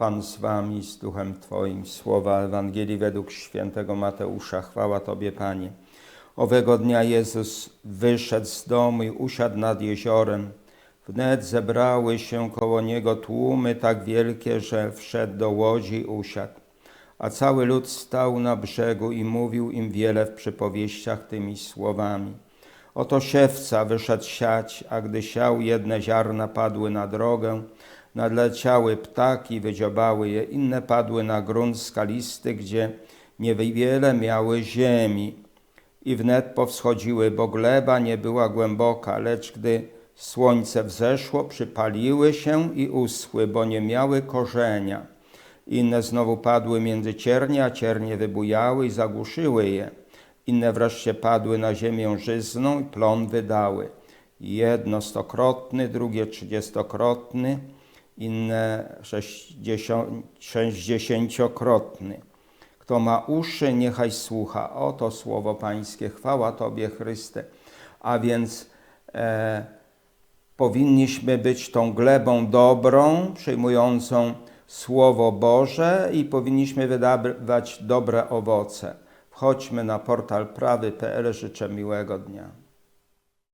Pan z wami, z duchem Twoim. Słowa Ewangelii według świętego Mateusza. Chwała Tobie, Panie. Owego dnia Jezus wyszedł z domu i usiadł nad jeziorem. Wnet zebrały się koło Niego tłumy tak wielkie, że wszedł do łodzi i usiadł. A cały lud stał na brzegu i mówił im wiele w przypowieściach tymi słowami. Oto siewca wyszedł siać, a gdy siał, jedne ziarna padły na drogę, nadleciały ptaki, wydziobały je, inne padły na grunt skalisty, gdzie niewiele miały ziemi. I wnet powschodziły, bo gleba nie była głęboka, lecz gdy słońce wzeszło, przypaliły się i uschły, bo nie miały korzenia. Inne znowu padły między ciernie, a ciernie wybujały i zagłuszyły je. Inne wreszcie padły na ziemię żyzną i plon wydały. Jedno stokrotny, drugie trzydziestokrotny, inne sześćdziesięciokrotny. Kto ma uszy, niechaj słucha. Oto słowo Pańskie. Chwała Tobie, Chryste. A więc e, powinniśmy być tą glebą dobrą, przyjmującą Słowo Boże i powinniśmy wydawać dobre owoce. Wchodźmy na portal prawy.pl. Życzę miłego dnia.